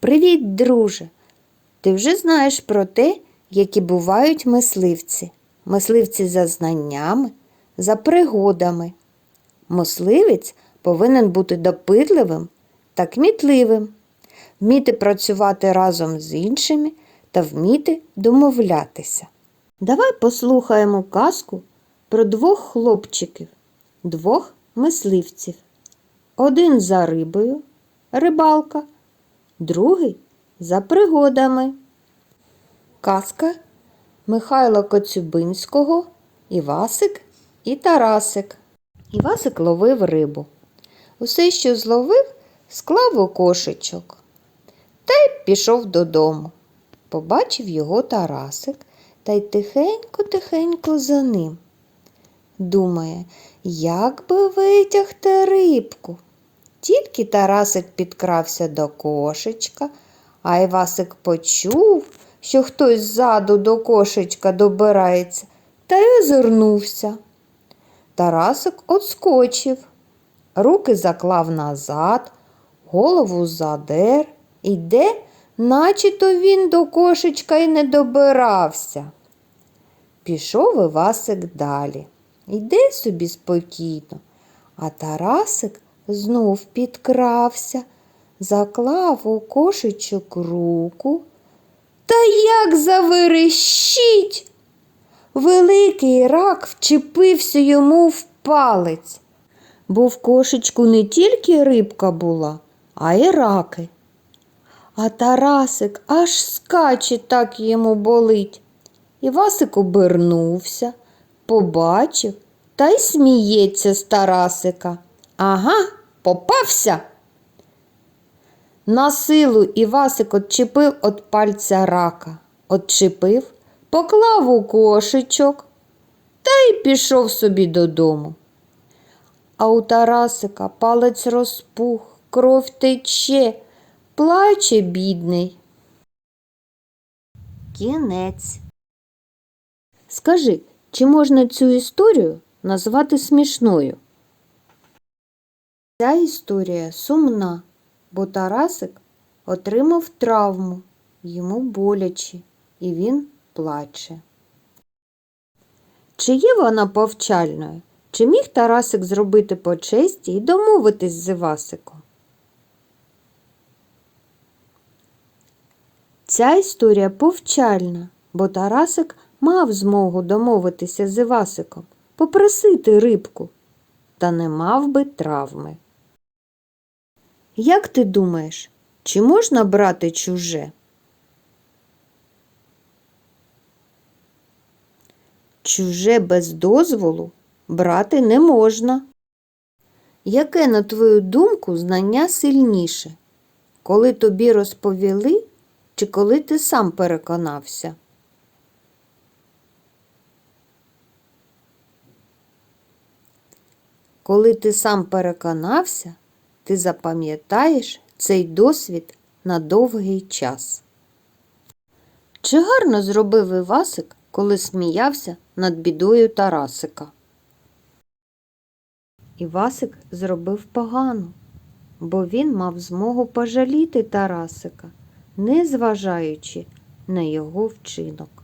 Привіт, друже! Ти вже знаєш про те, які бувають мисливці. Мисливці за знаннями, за пригодами. Мисливець повинен бути допитливим та кмітливим, вміти працювати разом з іншими та вміти домовлятися. Давай послухаємо казку про двох хлопчиків, двох мисливців. Один за рибою, рибалка, другий за пригодами. Казка Михайла Коцюбинського, Івасик і Тарасик. Івасик ловив рибу. Усе, що зловив, склав у кошечок та й пішов додому. Побачив його Тарасик та й тихенько-тихенько за ним. Думає, як би витягти рибку. Тільки Тарасик підкрався до кошечка, а Івасик почув, що хтось ззаду до кошечка добирається, та й озирнувся. Тарасик отскочив, руки заклав назад, голову задер, іде, наче-то він до кошечка й не добирався. Пішов Івасик далі. Йде собі спокійно, а Тарасик знов підкрався, заклав у кошечок руку. Та як заверещить! Великий рак вчепився йому в палець, бо в кошечку не тільки рибка була, а й раки. А Тарасик аж скаче так йому болить. Івасик обернувся, побачив та й сміється з Тарасика. Ага, попався. На силу Івасик отчепив від пальця рака, отчепив, поклав у кошечок та й пішов собі додому. А у Тарасика палець розпух, кров тече, плаче бідний. Кінець. Скажи, чи можна цю історію назвати смішною? Ця історія сумна, бо Тарасик отримав травму, йому боляче, і він плаче. Чи є вона повчальною? Чи міг Тарасик зробити по честі і домовитись з Івасиком? Ця історія повчальна, бо Тарасик мав змогу домовитися з Івасиком, попросити рибку, та не мав би травми. Як ти думаєш, чи можна брати чуже? Чуже без дозволу брати не можна. Яке, на твою думку, знання сильніше? Коли тобі розповіли, чи коли ти сам переконався? Коли ти сам переконався, ти запам'ятаєш цей досвід на довгий час. Чи гарно зробив Івасик, коли сміявся над бідою Тарасика? Івасик зробив погано, бо він мав змогу пожаліти Тарасика, не зважаючи на його вчинок.